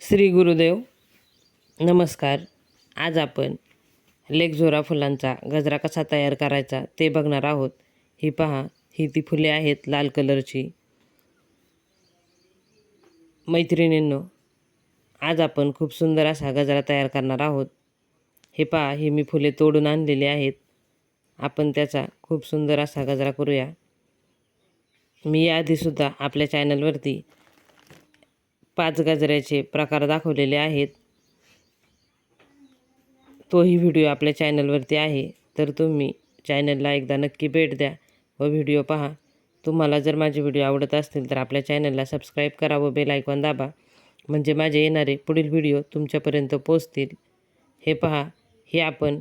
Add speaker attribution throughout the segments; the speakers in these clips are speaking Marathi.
Speaker 1: श्री गुरुदेव नमस्कार. आज आपण लेकझोरा फुलांचा गजरा कसा तयार करायचा ते बघणार आहोत. ही पहा ही ती फुले आहेत लाल कलरची. मैत्रिणींनो आज आपण खूप सुंदर असा गजरा तयार करणार आहोत. हे पहा ही मी फुले तोडून आणलेली आहेत. आपण त्याचा खूप सुंदर असा गजरा करूया. मी याआधीसुद्धा आपल्या चॅनलवरती पाच गजऱ्याचे प्रकार दाखवलेले आहेत. तोही व्हिडिओ आपल्या चॅनलवरती आहे. तर तुम्ही चॅनलला एकदा नक्की भेट द्या व व्हिडिओ पहा. तुम्हाला जर माझे व्हिडिओ आवडत असतील तर आपल्या चॅनलला सबस्क्राईब करा व बेल आयकॉन दाबा. म्हणजे माझे येणारे पुढील व्हिडिओ तुमच्यापर्यंत पोचतील हे पहा हे आपण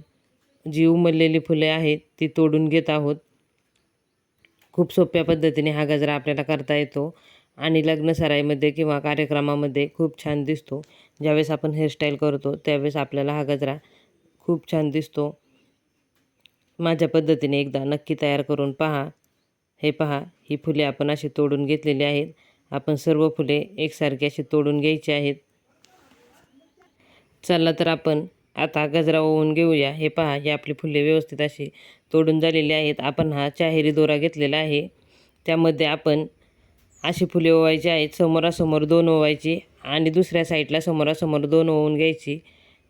Speaker 1: जी उमललेली फुले आहेत ती तोडून घेत आहोत. खूप सोप्या पद्धतीने हा गजरा आपल्याला करता येतो. आणि लग्न सराईमध्ये किंवा कार्यक्रमामध्ये खूप छान दिसतो. ज्यावेळेस आपण हेअरस्टाईल करतो त्यावेळेस आपल्याला हा गजरा खूप छान दिसतो. माझ्या पद्धतीने एकदा नक्की तयार करून पहा. हे पहा ही फुले आपण अशी तोडून घेतलेली आहेत. आपण सर्व फुले एकसारखी अशी तोडून घ्यायची आहेत. चला तर आपण आता गजरा ओवून घेऊया. हे पहा ही आपली फुले व्यवस्थित अशी तोडून झालेली आहेत. आपण हा चाहेरी दोरा घेतलेला आहे. त्यामध्ये आपण अशी फुले ओवायची आहेत. समोरासमोर दोन ओवायची आणि दुसऱ्या साईडला समोरासमोर दोन ओवून घ्यायची.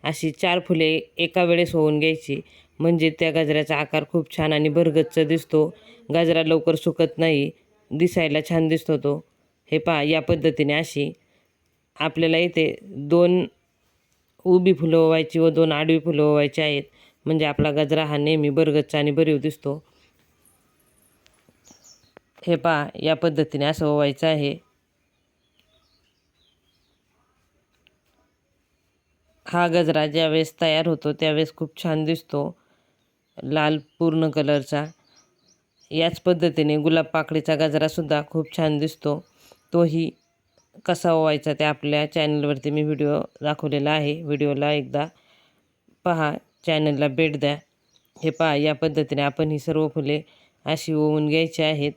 Speaker 1: अशी चार फुले एका वेळेस होऊन घ्यायची. म्हणजे त्या गजऱ्याचा आकार खूप छान आणि भरगच्च दिसतो. गजरा लवकर सुकत नाही दिसायला छान दिसतो तो. हे पहा या पद्धतीने अशी आपल्याला इथे दोन उभी फुलं ओवायची व दोन आडवी फुलं ओवायची आहेत. म्हणजे आपला गजरा हा नेहमी भरगच्च आणि भरीव दिसतो. हे पहा या पद्धतीने असं ओवायचं आहे. हा गजरा ज्यावेळेस तयार होतो त्यावेळेस खूप छान दिसतो लाल पूर्ण कलरचा. याच पद्धतीने गुलाब पाकळीचा गजरासुद्धा खूप छान दिसतो. तोही कसा ओवायचा ते आपल्या चॅनलवरती मी व्हिडिओ दाखवलेला आहे. व्हिडिओला एकदा पहा चॅनलला भेट द्या. हे पहा या पद्धतीने आपण ही सर्व फुले अशी ओवून घ्यायची आहेत.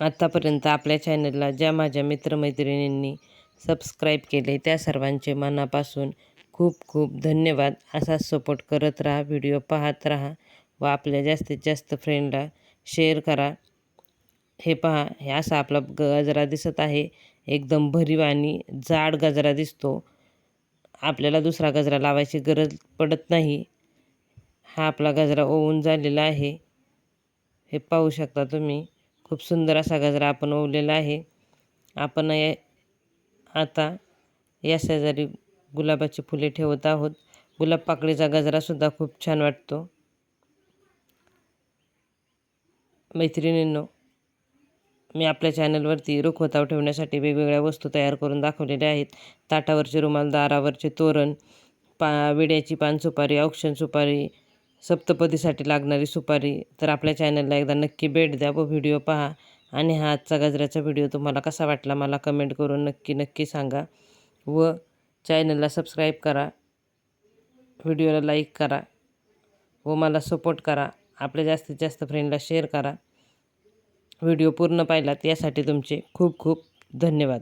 Speaker 1: आत्तापर्यंत आपल्या चॅनलला ज्या माझ्या मित्रमैत्रिणींनी सबस्क्राईब केले त्या सर्वांचे मनापासून खूप खूप धन्यवाद. असाच सपोर्ट करत राहा व्हिडिओ पाहत राहा व आपल्या जास्तीत जास्त फ्रेंडला शेअर करा. हे पहा हे असा आपला गजरा दिसत आहे. एकदम भरीव आणि जाड गजरा दिसतो. आपल्याला दुसरा गजरा लावायची गरज पडत नाही. हा आपला गजरा ओवून झालेला आहे. हे पाहू शकता तुम्ही. खूप सुंदर असा गजरा आपण ओवलेला आहे. आपण या आता या शेजारी गुलाबाची फुले ठेवत आहोत. गुलाब पाकळीचा गजरासुद्धा खूप छान वाटतो. मैत्रिणींनो मी आपल्या चॅनलवरती रुखवताव ठेवण्यासाठी वेगवेगळ्या वस्तू तयार करून दाखवलेल्या आहेत. ताटावरचे रुमाल दारावरचे तोरण पा विड्याची पान सुपारी औक्षण सुपारी सप्तपदीसाठी लागणारी सुपारी तर आपल्या चॅनलला एकदा नक्की भेट द्या व व्हिडिओ पहा. आणि हा आजचा गजऱ्याचा व्हिडिओ तुम्हाला कसा वाटला मला कमेंट करून नक्की नक्की सांगा. व चॅनलला सबस्क्राईब करा. व्हिडिओला लाईक करा. व मला सपोर्ट करा. आपल्या जास्तीत जास्त फ्रेंडला शेअर करा. व्हिडिओ पूर्ण पाहिलात यासाठी तुमचे खूप खूप धन्यवाद.